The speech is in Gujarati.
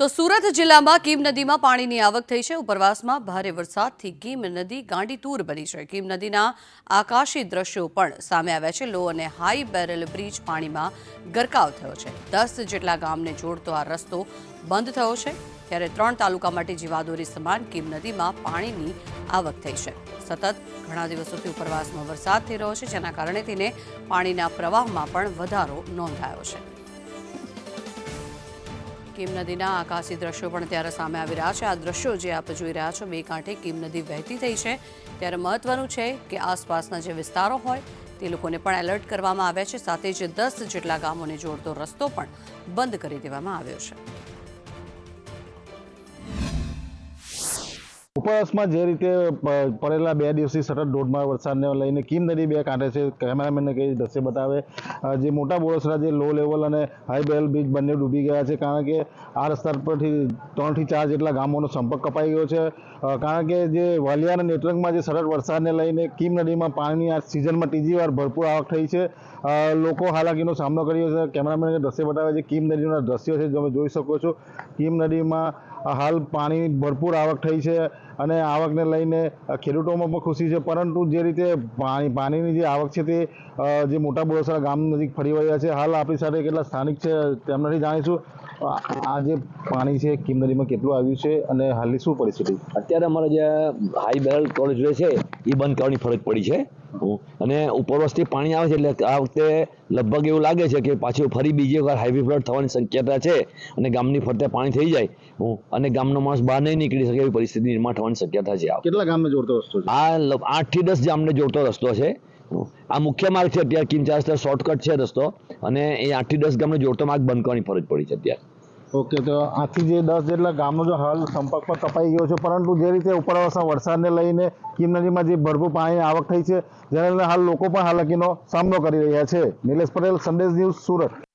તો સુરત જિલ્લામાં કીમ નદીમાં પાણીની આવક થઈ છે. ઉપરવાસમાં ભારે વરસાદથી કીમ નદી ગાંડીતૂર બની છે. કીમ નદીના આકાશી દ્રશ્યો પણ સામે આવ્યા છે. લો અને હાઈ બેરલ બ્રિજ પાણીમાં ગરકાવ થયો છે. દસ જેટલા ગામને જોડતો આ રસ્તો બંધ થયો છે. ત્યારે ત્રણ તાલુકા માટે જીવાદોરી સમાન કીમ નદીમાં પાણીની આવક થઈ છે. સતત ઘણા દિવસોથી ઉપરવાસમાં વરસાદ થઈ રહ્યો છે, જેના કારણે તેને પાણીના પ્રવાહમાં પણ વધારો નોંધાયો છે. કીમ નદીના આકાશી દ્રશ્યો પણ ત્યારે સામે આવી રહ્યા છે. આ દ્રશ્યો જે આપ જોઈ રહ્યા છો, બે કાંઠે કીમ નદી વહેતી થઈ છે. ત્યારે મહત્વનું છે કે આસપાસના જે વિસ્તારો હોય, તે લોકોને પણ એલર્ટ કરવામાં આવ્યા છે. સાથે જ દસ જેટલા ગામોને જોડતો રસ્તો પણ બંધ કરી દેવામાં આવ્યો છે. ઉપરવાસમાં જે રીતે પડેલા બે દિવસથી સતત ધોધમાર વરસાદને લઈને કીમ નદી બે કાંઠે છે. કેમેરામેનને કઈ દ્રશ્ય બતાવે? જે મોટા બોરસરા, જે લો લેવલ અને હાઈ બેલ બ્રિજ બંને ડૂબી ગયા છે, કારણ કે આ રસ્તા પરથી ત્રણથી ચાર જેટલા ગામોનો સંપર્ક કપાઈ ગયો છે. કારણ કે જે વાલિયાના નેટવર્કમાં જે સતત વરસાદને લઈને કીમ નદીમાં પાણીની આ સિઝનમાં ત્રીજી વાર ભરપૂર આવક થઈ છે. લોકો હાલાકીનો સામનો કર્યો છે. કેમેરામેનને દ્રશ્ય બતાવે છે? કીમ નદીના દ્રશ્યો છે, તમે જોઈ શકો છો. કીમ નદીમાં હાલ પાણી ભરપૂર આવક થઈ છે અને આવકને લઈને ખેડૂતોમાં પણ ખુશી છે. પરંતુ જે રીતે પાણી, પાણીની જે આવક છે તે જે મોટા બોરસરા ગામ નજીક ફરી રહ્યા છે. હાલ આપણી સાથે કેટલા સ્થાનિક છે તેમનાથી જાણીશું. આ જે પાણી છે કીમ કેટલું આવ્યું છે અને હાલની શું પરિસ્થિતિ અત્યારે અમારે જે હાઈ બેરલ કોલેજ છે એ બંધ કરવાની ફરજ પડી છે. અને ઉપરવાસથી પાણી આવે છે એટલે આ વખતે લગભગ એવું લાગે છે કે પાછું ફરી બીજી વખત હાઈવે ફ્લડ થવાની શક્યતા છે અને ગામની ફરતે પાણી થઈ જાય. અને ગામનો માણસ બહાર નહીં નીકળી શકે એવી પરિસ્થિતિ નિર્માણ થવાની શક્યતા છે કેટલા ગામને જોડતો રસ્તો છે આ આઠથી આઠથી દસ ગામને જોડતો રસ્તો છે. આ મુખ્ય માર્ગ છે અત્યારે કિંચાસ શોર્ટકટ છે રસ્તો અને એ આઠથી દસ ગામને જોડતો માર્ગ બંધ કરવાની ફરજ પડી છે અત્યારે. ઓકે, તો આથી જે દસ જેટલા ગામનો જો હાલ સંપર્ક પર કપાઈ ગયો છે, પરંતુ જે રીતે ઉપરવાસના વરસાદને લઈને કીમ નદીમાં જે ભરપૂર પાણીની આવક થઈ છે, જેને લઈને હાલ લોકો પણ હાલાકીનો સામનો કરી રહ્યા છે. નિલેશ પટેલ, સંદેશ ન્યૂઝ સુરત.